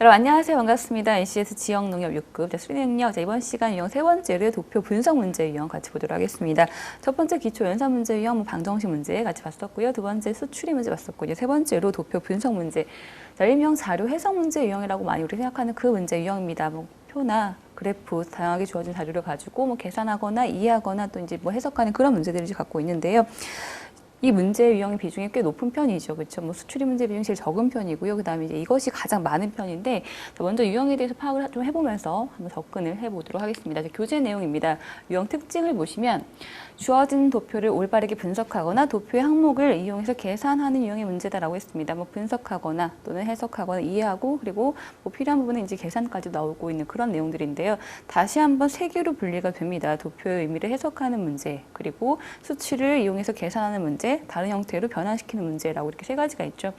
여러분 안녕하세요. 반갑습니다. NCS 지역 농협 6급 수리능력 자, 이번 시간 유형 세 번째로 도표 분석 문제 유형 같이 보도록 하겠습니다. 첫 번째 기초 연산 문제 유형 뭐 방정식 문제 같이 봤었고요. 두 번째 수출입 문제 봤었고요. 세 번째로 도표 분석 문제. 자, 일명 자료 해석 문제 유형이라고 많이 우리 생각하는 그 문제 유형입니다. 뭐 표나 그래프 다양하게 주어진 자료를 가지고 뭐 계산하거나 이해하거나 또 이제 뭐 해석하는 그런 문제들을 갖고 있는데요. 이 문제 유형의 비중이 꽤 높은 편이죠. 그렇죠? 뭐 수출입 문제 비중이 제일 적은 편이고요. 그다음에 이제 이것이 가장 많은 편인데 자, 먼저 유형에 대해서 파악을 좀 해보면서 한번 접근을 해보도록 하겠습니다. 교재 내용입니다. 유형 특징을 보시면 주어진 도표를 올바르게 분석하거나 도표의 항목을 이용해서 계산하는 유형의 문제다라고 했습니다. 뭐 분석하거나 또는 해석하거나 이해하고 그리고 뭐 필요한 부분은 이제 계산까지 나오고 있는 그런 내용들인데요. 다시 한번 세 개로 분리가 됩니다. 도표의 의미를 해석하는 문제 그리고 수치를 이용해서 계산하는 문제, 다른 형태로 변환시키는 문제라고 이렇게 세 가지가 있죠.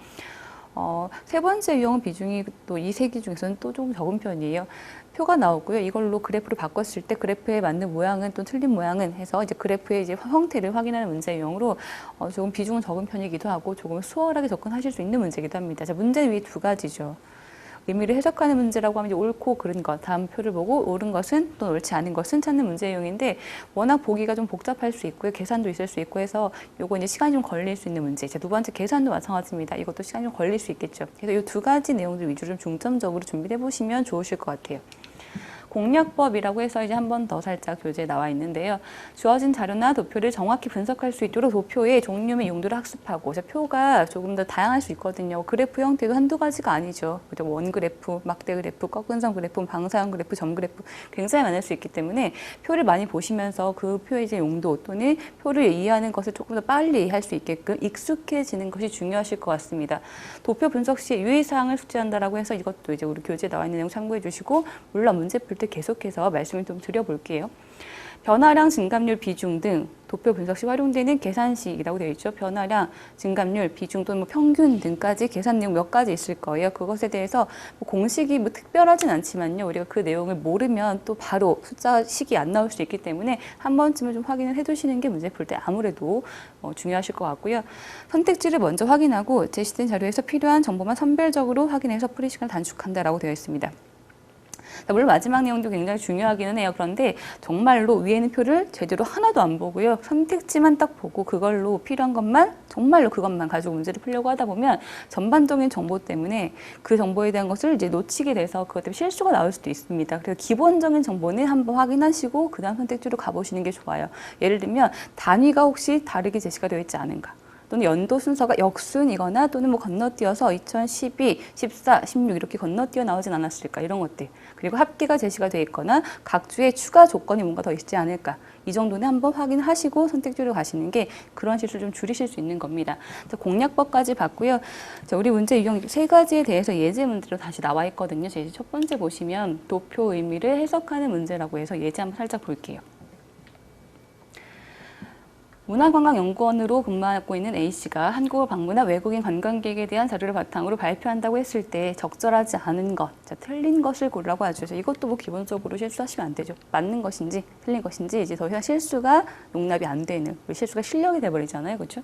어, 세 번째 유형 비중이 또 이 세 개 중에서는 또 조금 적은 편이에요. 표가 나오고요. 이걸로 그래프를 바꿨을 때 그래프에 맞는 모양은 또 틀린 모양은 해서 이제 그래프의 이제 형태를 확인하는 문제 유형으로 어, 조금 비중은 적은 편이기도 하고 조금 수월하게 접근하실 수 있는 문제이기도 합니다. 자, 문제 위에 두 가지죠. 의미를 해석하는 문제라고 하면 옳고 그른 것, 다음 표를 보고 옳은 것은 또 옳지 않은 것은 찾는 문제 유형인데 워낙 보기가 좀 복잡할 수 있고요. 계산도 있을 수 있고 해서 요거 이제 시간이 좀 걸릴 수 있는 문제. 자, 두 번째 계산도 마찬가지입니다. 이것도 시간이 좀 걸릴 수 있겠죠. 그래서 이 두 가지 내용들 위주로 좀 중점적으로 준비해 보시면 좋으실 것 같아요. 공략법이라고 해서 이제 한 번 더 살짝 교재에 나와 있는데요. 주어진 자료나 도표를 정확히 분석할 수 있도록 도표의 종류 및 용도를 학습하고 자, 표가 조금 더 다양할 수 있거든요. 그래프 형태도 한두 가지가 아니죠. 원 그래프, 막대 그래프, 꺾은 선 그래프, 방사형 그래프, 점 그래프 굉장히 많을 수 있기 때문에 표를 많이 보시면서 그 표의 이제 용도 또는 표를 이해하는 것을 조금 더 빨리 할 수 있게끔 익숙해지는 것이 중요하실 것 같습니다. 도표 분석 시 유의사항을 숙지한다라고 해서 이것도 이제 우리 교재에 나와 있는 내용 참고해 주시고 물론 문제 풀때 계속해서 말씀을 좀 드려볼게요. 변화량, 증감률, 비중 등 도표 분석 시 활용되는 계산식이라고 되어 있죠. 변화량, 증감률, 비중 또는 뭐 평균 등까지 계산 내용 몇 가지 있을 거예요. 그것에 대해서 뭐 공식이 뭐 특별하진 않지만요. 우리가 그 내용을 모르면 또 바로 숫자 식이 안 나올 수 있기 때문에 한 번쯤은 좀 확인을 해두시는 게 문제 풀 때 아무래도 어, 중요하실 것 같고요. 선택지를 먼저 확인하고 제시된 자료에서 필요한 정보만 선별적으로 확인해서 풀이 시간을 단축한다라고 되어 있습니다. 물론 마지막 내용도 굉장히 중요하기는 해요. 그런데 정말로 위에 있는 표를 제대로 하나도 안 보고요. 선택지만 딱 보고 그걸로 필요한 것만 정말로 그것만 가지고 문제를 풀려고 하다 보면 전반적인 정보 때문에 그 정보에 대한 것을 이제 놓치게 돼서 그것 때문에 실수가 나올 수도 있습니다. 그래서 기본적인 정보는 한번 확인하시고 그 다음 선택지로 가보시는 게 좋아요. 예를 들면 단위가 혹시 다르게 제시가 되어 있지 않은가. 또는 연도 순서가 역순이거나 또는 뭐 건너뛰어서 2012, 14, 16 이렇게 건너뛰어 나오진 않았을까 이런 것들 그리고 합계가 제시가 돼 있거나 각 주에 추가 조건이 뭔가 더 있지 않을까 이 정도는 한번 확인하시고 선택지로 가시는 게 그런 실수를 좀 줄이실 수 있는 겁니다. 자, 공략법까지 봤고요. 자, 우리 문제 유형 세 가지에 대해서 예제 문제로 다시 나와 있거든요. 제시 첫 번째 보시면 도표 의미를 해석하는 문제라고 해서 예제 한번 살짝 볼게요. 문화관광연구원으로 근무하고 있는 A씨가 한국을 방문한 외국인 관광객에 대한 자료를 바탕으로 발표한다고 했을 때 적절하지 않은 것, 자, 틀린 것을 고르라고 하죠. 이것도 뭐 기본적으로 실수하시면 안 되죠. 맞는 것인지 틀린 것인지 이제 더 이상 실수가 용납이 안 되는 실수가 실력이 돼버리잖아요. 그렇죠?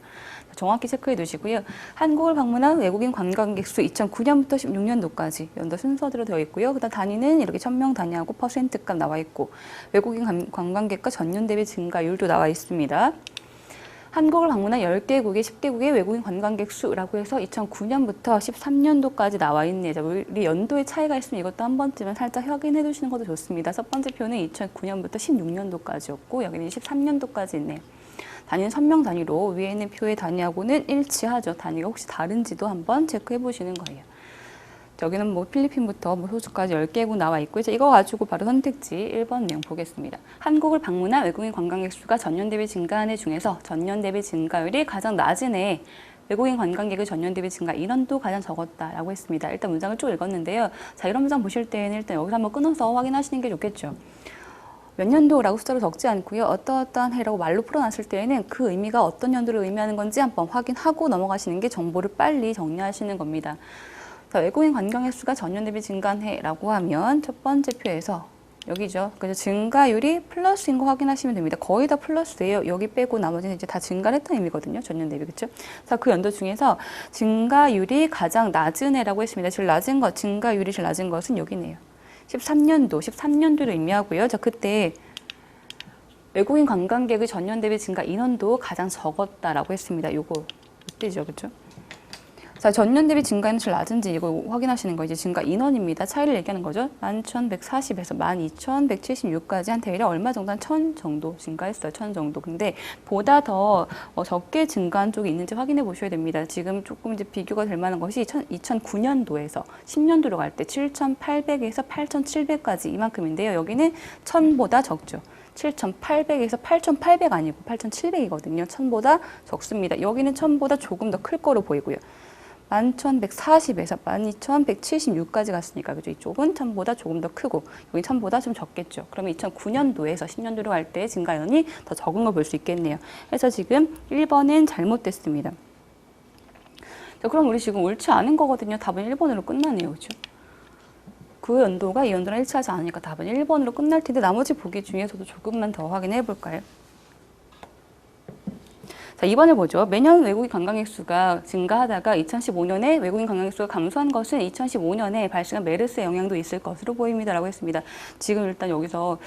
정확히 체크해 두시고요. 한국을 방문한 외국인 관광객 수 2009년부터 16년도까지 연도 순서대로 되어 있고요. 그다음 단위는 이렇게 천명 단위하고 퍼센트값 나와 있고 외국인 관광객과 전년 대비 증가율도 나와 있습니다. 한국을 방문한 10개국의 10개국의 외국인 관광객 수라고 해서 2009년부터 13년도까지 나와 있네요. 우리 연도의 차이가 있으면 이것도 한 번쯤은 살짝 확인해 두시는 것도 좋습니다. 첫 번째 표는 2009년부터 16년도까지였고 여기는 13년도까지 있네요. 단위는 선명 단위로 위에 있는 표의 단위하고는 일치하죠. 단위가 혹시 다른지도 한번 체크해 보시는 거예요. 여기는 뭐 필리핀부터 뭐 호주까지 10개국 나와 있고 이제 이거 가지고 바로 선택지 1번 내용 보겠습니다. 한국을 방문한 외국인 관광객 수가 전년 대비 증가한 해 중에서 전년 대비 증가율이 가장 낮은 해 외국인 관광객의 전년 대비 증가 인원도 가장 적었다라고 했습니다. 일단 문장을 쭉 읽었는데요. 자, 이런 문장 보실 때는 일단 여기서 한번 끊어서 확인하시는 게 좋겠죠. 몇 년도라고 숫자로 적지 않고요. 어떠어떠한 해라고 말로 풀어놨을 때에는 그 의미가 어떤 연도를 의미하는 건지 한번 확인하고 넘어가시는 게 정보를 빨리 정리하시는 겁니다. 외국인 관광객 수가 전년 대비 증가한 해라고 하면 첫 번째 표에서 여기죠. 그래서 증가율이 플러스인 거 확인하시면 됩니다. 거의 다 플러스예요. 여기 빼고 나머지는 이제 다 증가를 했다는 의미거든요. 전년 대비 그렇죠? 자, 그 연도 중에서 증가율이 가장 낮은 해라고 했습니다. 제일 낮은 것, 증가율이 제일 낮은 것은 여기네요. 13년도, 13년도를 의미하고요. 자, 그때 외국인 관광객의 전년 대비 증가 인원도 가장 적었다라고 했습니다. 요거 이때죠, 그렇죠? 자, 전년 대비 제일 낮은지 이거 확인하시는 거 이제 증가 인원입니다. 차이를 얘기하는 거죠. 11,140에서 12,176까지 한 대략 얼마 정도 한 1,000 정도 증가했어요. 1,000 정도. 근데 보다 더 어, 적게 증가한 쪽이 있는지 확인해 보셔야 됩니다. 지금 조금 이제 비교가 될 만한 것이 2009년도에서 10년도로 갈 때 7,800에서 8,700까지 이만큼인데요. 여기는 1,000보다 적죠. 7,800에서 8,800 아니고 8,700이거든요. 1,000보다 적습니다. 여기는 1,000보다 조금 더 클 거로 보이고요. 11,140에서 12,176까지 갔으니까 그죠? 이쪽은 1,000보다 조금 더 크고 여기 1,000보다 좀 적겠죠. 그러면 2009년도에서 10년도로 갈 때 증가연이 더 적은 걸 볼 수 있겠네요. 그래서 지금 1번은 잘못됐습니다. 자, 그럼 우리 지금 옳지 않은 거거든요. 답은 1번으로 끝나네요. 그죠? 그 연도가 이 연도랑 일치하지 않으니까 답은 1번으로 끝날 텐데 나머지 보기 중에서도 조금만 더 확인해 볼까요? 자, 2번을 보죠. 매년 외국인 관광객 수가 증가하다가 2015년에 외국인 관광객 수가 감소한 것은 2015년에 발생한 메르스의 영향도 있을 것으로 보입니다라고 했습니다. 지금 일단 여기서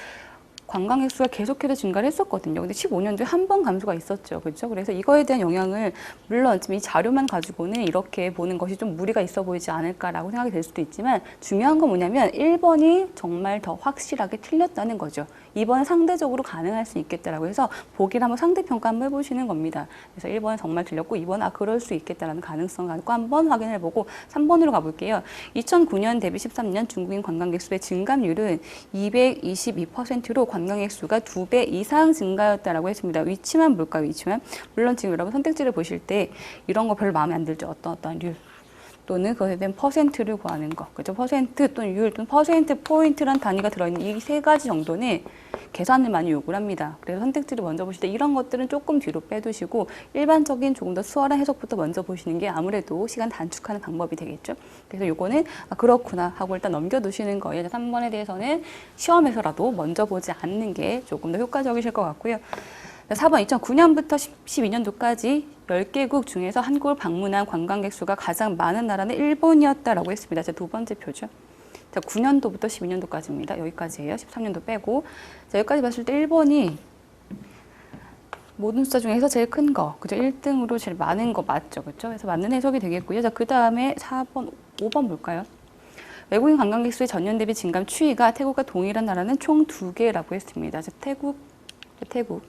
관광객 수가 계속해서 증가를 했었거든요. 근데 15년도에 한 번 감소가 있었죠. 그렇죠? 그래서 이거에 대한 영향을 물론 지금 이 자료만 가지고는 이렇게 보는 것이 좀 무리가 있어 보이지 않을까라고 생각이 될 수도 있지만 중요한 건 뭐냐면 1번이 정말 더 확실하게 틀렸다는 거죠. 2번은 상대적으로 가능할 수 있겠다라고 해서 보기를 한번 상대 평가 한번 해보시는 겁니다. 그래서 1번은 정말 틀렸고 2번은 아 그럴 수 있겠다라는 가능성 갖고 한번 확인해 보고 3번으로 가볼게요. 2009년 대비 13년 중국인 관광객 수의 증감률은 222%로 관광객 수가 두배 이상 증가였다라고 했습니다. 위치만 볼까요? 위치만 물론 지금 여러분 선택지를 보실 때 이런 거 별로 마음에 안 들죠. 어떤 어떤 률 또는 그것에 대한 퍼센트를 구하는 거. 그죠? 퍼센트 또는 율 또는 퍼센트 포인트란 단위가 들어있는 이 세 가지 정도는 계산을 많이 요구를 합니다. 그래서 선택지를 먼저 보실 때 이런 것들은 조금 뒤로 빼두시고 일반적인 조금 더 수월한 해석부터 먼저 보시는 게 아무래도 시간 단축하는 방법이 되겠죠. 그래서 요거는 아, 그렇구나 하고 일단 넘겨두시는 거예요. 3번에 대해서는 시험에서라도 먼저 보지 않는 게 조금 더 효과적이실 것 같고요. 4번 2009년부터 12년도까지 10개국 중에서 한국을 방문한 관광객 수가 가장 많은 나라는 일본이었다라고 했습니다. 제 두 번째 표죠. 자, 9년도부터 12년도까지입니다. 여기까지예요. 13년도 빼고. 자, 여기까지 봤을 때 일본이 모든 숫자 중에서 제일 큰 거, 그죠? 1등으로 제일 많은 거 맞죠? 그죠? 그래서 맞는 해석이 되겠고요. 자, 그 다음에 4번, 5번 볼까요? 외국인 관광객 수의 전년 대비 증감 추이가 태국과 동일한 나라는 총 두 개라고 했습니다. 자, 태국, 태국.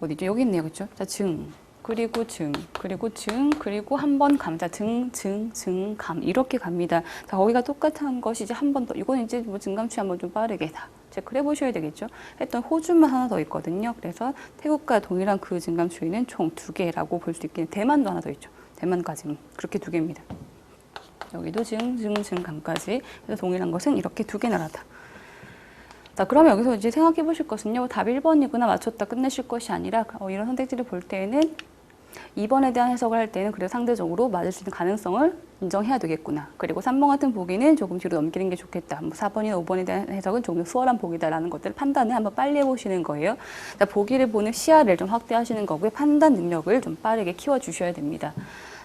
어디죠? 여기 있네요. 그죠? 자, 증. 그리고 증, 그리고 증, 그리고 한 번 감, 자, 증, 증, 증, 감 이렇게 갑니다. 자, 거기가 똑같은 것이 이제 한 번 더, 이건 이제 뭐 증감치 한번 좀 빠르게 다 체크를 해보셔야 되겠죠. 했던 호주만 하나 더 있거든요. 그래서 태국과 동일한 그 증감 추이는 총 두 개라고 볼 수 있겠네요. 대만도 하나 더 있죠. 대만까지는 그렇게 두 개입니다. 여기도 증, 증, 증, 감까지. 그래서 동일한 것은 이렇게 두 개 나라다. 자, 그러면 여기서 이제 생각해 보실 것은요. 답 1번이구나 맞췄다 끝내실 것이 아니라 어, 이런 선택지를 볼 때에는 2번에 대한 해석을 할 때는 그래도 상대적으로 맞을 수 있는 가능성을 인정해야 되겠구나. 그리고 3번 같은 보기는 조금 뒤로 넘기는 게 좋겠다. 뭐 4번이나 5번에 대한 해석은 조금 수월한 보기다라는 것들을 판단을 한번 빨리 해보시는 거예요. 자, 보기를 보는 시야를 좀 확대하시는 거고요. 판단 능력을 좀 빠르게 키워주셔야 됩니다.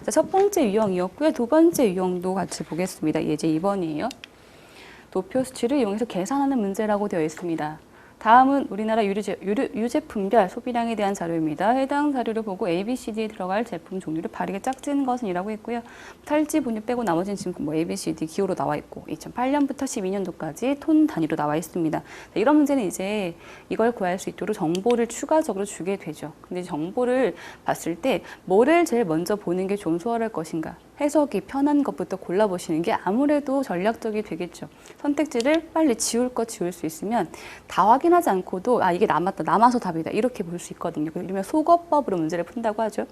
자, 첫 번째 유형이었고요. 두 번째 유형도 같이 보겠습니다. 이제 2번이에요. 도표 수치를 이용해서 계산하는 문제라고 되어 있습니다. 다음은 우리나라 유류제, 유류, 유제품별 소비량에 대한 자료입니다. 해당 자료를 보고 A, B, C, D에 들어갈 제품 종류를 바르게 짝지는 것은 이라고 했고요. 탈지 분유 빼고 나머지는 지금 뭐 A, B, C, D 기호로 나와 있고 2008년부터 12년도까지 톤 단위로 나와 있습니다. 이런 문제는 이제 이걸 구할 수 있도록 정보를 추가적으로 주게 되죠. 근데 정보를 봤을 때 뭐를 제일 먼저 보는 게 좀 수월할 것인가? 해석이 편한 것부터 골라보시는 게 아무래도 전략적이 되겠죠. 선택지를 빨리 지울 것 지울 수 있으면 다 확인하지 않고도 아 이게 남았다 남아서 답이다 이렇게 볼 수 있거든요. 이러면 속어법으로 문제를 푼다고 하죠.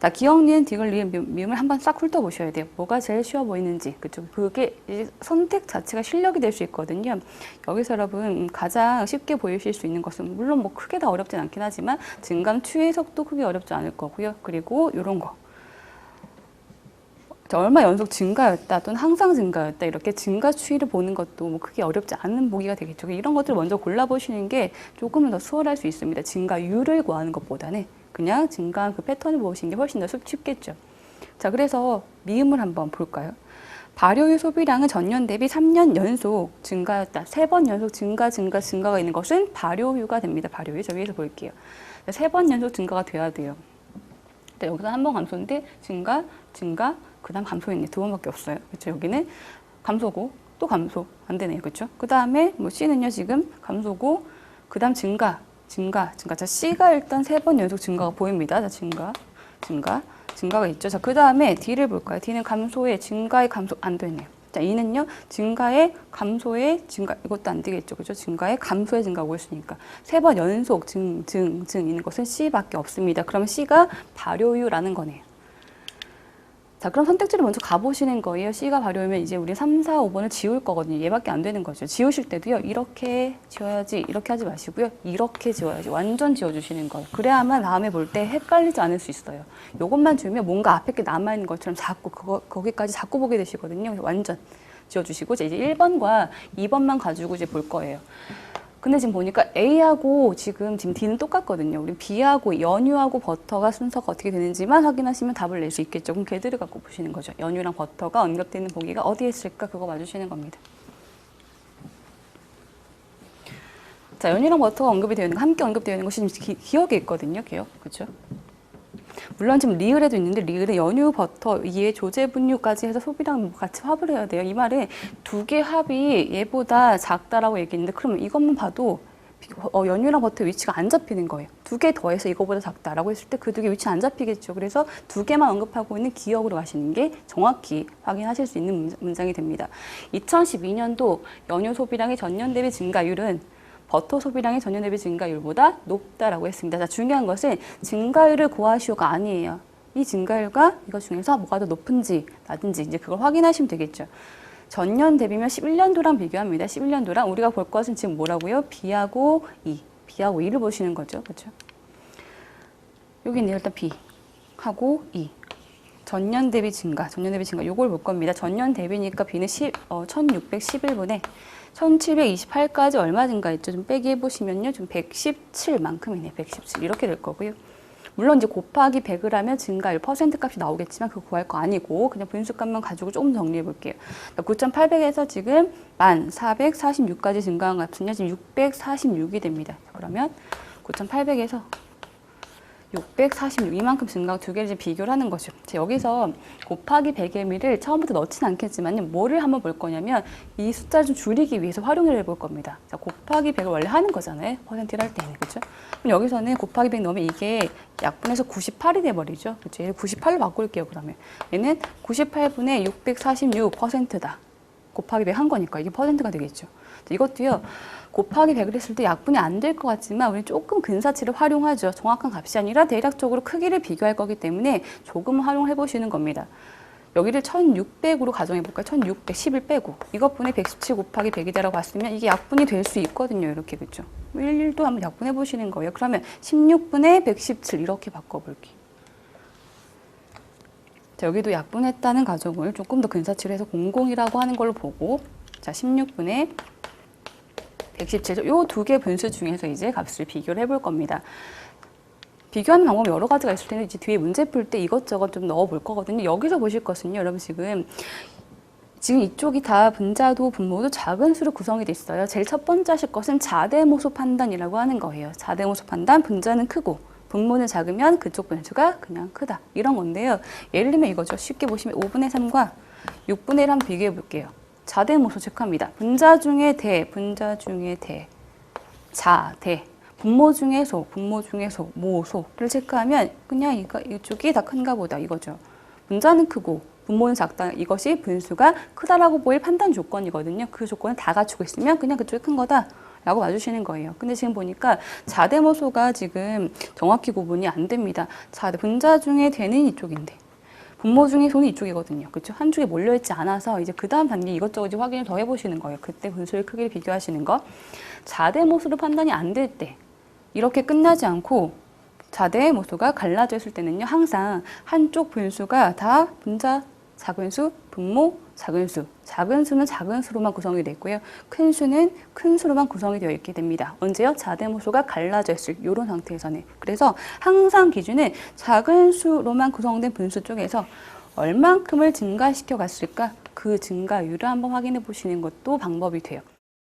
자, 기억, 니은, 디귿, 리은, 미음을 한번 싹 훑어보셔야 돼요. 뭐가 제일 쉬워 보이는지. 그죠? 그게 선택 자체가 실력이 될 수 있거든요. 여기서 여러분 가장 쉽게 보이실 수 있는 것은 물론 뭐 크게 다 어렵진 않긴 하지만 증감 추의 해석도 크게 어렵지 않을 거고요. 그리고 이런 거. 자, 얼마 연속 증가였다 또는 항상 증가였다 이렇게 증가 추이를 보는 것도 뭐 크게 어렵지 않은 보기가 되겠죠. 이런 것들 먼저 골라보시는 게 조금은 더 수월할 수 있습니다. 증가율을 구하는 것보다는 그냥 증가한 그 패턴을 보시는 게 훨씬 더 쉽- 쉽겠죠. 자, 그래서 미음을 한번 볼까요? 발효유 소비량은 전년 대비 3년 연속 증가였다. 세번 연속 증가, 증가, 증가가 있는 것은 발효유가 됩니다. 발효유. 저 위에서 볼게요. 세번 연속 증가가 돼야 돼요. 네, 여기서 한 번 감소인데 증가, 증가, 그 다음 감소했네. 두 번밖에 없어요. 그렇죠? 여기는 감소고 또 감소 안 되네요. 그렇죠? 그 다음에 뭐 C는요 지금 감소고 그 다음 증가, 증가, 증가. 자 C가 일단 세 번 연속 증가가 보입니다. 자 증가, 증가, 증가가 있죠. 자 그 다음에 D를 볼까요? D는 감소의 증가의 감소 안 되네요. 자 E는요 증가의 감소의 증가 이것도 안 되겠죠. 그렇죠? 증가의 감소의 증가고 있으니까 세 번 연속 증, 증, 증 있는 것은 C밖에 없습니다. 그러면 C가 발효유라는 거네요. 자, 그럼 선택지를 먼저 가보시는 거예요. C가 발효면 이제 우리 3, 4, 5번을 지울 거거든요. 얘밖에 안 되는 거죠. 지우실 때도요. 이렇게 지워야지, 이렇게 하지 마시고요. 이렇게 지워야지. 완전 지워주시는 거예요. 그래야만 다음에 볼 때 헷갈리지 않을 수 있어요. 요것만 지우면 뭔가 앞에 게 남아있는 것처럼 자꾸 그거, 거기까지 자꾸 보게 되시거든요. 완전 지워주시고 이제 1번과 2번만 가지고 이제 볼 거예요. 근데 지금 보니까 A하고 지금 지금 D는 똑같거든요. 우리 B하고 연유하고 버터가 순서가 어떻게 되는지만 확인하시면 답을 낼 수 있겠죠. 그럼 걔들을 갖고 보시는 거죠. 연유랑 버터가 언급되어 있는 보기가 어디에 있을까 그거 봐주시는 겁니다. 자, 연유랑 버터가 언급이 거, 함께 언급되어 있는 것이 기, 기억에 있거든요. 기억, 그렇죠? 물론 지금 리을에도 있는데 리을에 연유, 버터, 이에 조제 분유까지 해서 소비량 같이 합을 해야 돼요. 이 말은 두개 합이 얘보다 작다라고 얘기했는데 그러면 이것만 봐도 어, 연유랑 버터 위치가 안 잡히는 거예요. 두 개 더해서 이거보다 작다라고 했을 때 그 두 개 위치 안 잡히겠죠. 그래서 두 개만 언급하고 있는 기억으로 가시는 게 정확히 확인하실 수 있는 문- 문장이 됩니다. 2012년도 연유 소비량의 전년 대비 증가율은 버터 소비량의 전년 대비 증가율보다 높다라고 했습니다. 자, 중요한 것은 증가율을 구하시오가 아니에요. 이 증가율과 이거 중에서 뭐가 더 높은지 낮은지 이제 그걸 확인하시면 되겠죠. 전년 대비면 11년도랑 비교합니다. 11년도랑 우리가 볼 것은 지금 뭐라고요? B하고 E, B하고 E를 보시는 거죠. 그렇죠? 여기 있네요. 일단 B하고 E. 전년 대비 증가, 전년 대비 증가 요걸 볼 겁니다. 전년 대비니까 B는 10, 어, 1611분에 1728까지 얼마 증가했죠? 좀 빼기 해보시면요. 좀 117만큼이네요. 117 이렇게 될 거고요. 물론 이제 곱하기 100을 하면 증가율 퍼센트 값이 나오겠지만 그거 구할 거 아니고 그냥 분수값만 가지고 조금 정리해 볼게요. 9,800에서 지금 1,446까지 증가한 값은요. 지금 646이 됩니다. 그러면 9,800에서 646 이만큼 증가하고 두 개를 비교를 하는 거죠. 자, 여기서 곱하기 100의 미를 처음부터 넣진 않겠지만 뭐를 한번 볼 거냐면 이 숫자를 좀 줄이기 위해서 활용을 해볼 겁니다. 자, 곱하기 100을 원래 하는 거잖아요. 퍼센트를 할 때는 그렇죠? 그럼 여기서는 곱하기 100 넣으면 이게 약분해서 98이 돼버리죠. 그렇죠? 얘를 98로 바꿀게요. 그러면 얘는 98분의 646%다. 곱하기 100 한 거니까 이게 퍼센트가 되겠죠. 자, 이것도요. 곱하기 100을 했을 때 약분이 안 될 것 같지만 우리 조금 근사치를 활용하죠. 정확한 값이 아니라 대략적으로 크기를 비교할 거기 때문에 조금 활용해 보시는 겁니다. 여기를 1600으로 가정해 볼까요? 1611 빼고 이것분의 117 곱하기 100이다라고 봤으면 이게 약분이 될 수 있거든요. 이렇게 그렇죠? 11도 한번 약분해 보시는 거예요. 그러면 16분의 117 이렇게 바꿔볼게요. 자, 여기도 약분했다는 가정을 조금 더 근사치를 해서 00이라고 하는 걸로 보고 자, 16분의 117. 요두 개 분수 중에서 이제 값을 비교를 해볼 겁니다. 비교하는 방법이 여러 가지가 있을 텐데 이제 뒤에 문제 풀 때 이것저것 좀 넣어 볼 거거든요. 여기서 보실 것은요, 여러분 지금 지금 이쪽이 다 분자도 분모도 작은 수로 구성이 돼 있어요. 제일 첫 번째 하실 것은 자대모소 판단이라고 하는 거예요. 자대모소 판단, 분자는 크고 분모는 작으면 그쪽 분수가 그냥 크다. 이런 건데요. 예를 들면 이거죠. 쉽게 보시면 5분의 3과 6분의 1 한번 비교해 볼게요. 자대모소 체크합니다. 분자 중에 대, 분자 중에 대, 자, 대. 분모 중에 소, 분모 중에 소, 모, 소를 체크하면 그냥 이거, 이쪽이 다 큰가 보다 이거죠. 분자는 크고 분모는 작다. 이것이 분수가 크다라고 보일 판단 조건이거든요. 그 조건을 다 갖추고 있으면 그냥 그쪽이 큰 거다. 라고 봐주시는 거예요. 근데 지금 보니까 자대모소가 지금 정확히 구분이 안 됩니다. 자대, 분자 중에 대는 이쪽인데 분모 중에 소는 이쪽이거든요. 그렇죠? 한 쪽에 몰려있지 않아서 이제 그 다음 단계 이것저것 확인을 더 해보시는 거예요. 그때 분수의 크기를 비교하시는 거. 자대모소로 판단이 안 될 때 이렇게 끝나지 않고 자대 모소가 갈라져 있을 때는요 항상 한쪽 분수가 다 분자 작은 수, 분모, 작은 수. 작은 수는 작은 수로만 구성이 있고요. 큰 수는 큰 수로만 구성이 되어 있게 됩니다. 언제요? 자대모수가 갈라져 있을 이런 상태에서는. 그래서 항상 기준은 작은 수로만 구성된 분수 쪽에서 얼만큼을 증가시켜 갔을까? 그 증가율을 한번 확인해 보시는 것도 방법이 돼요.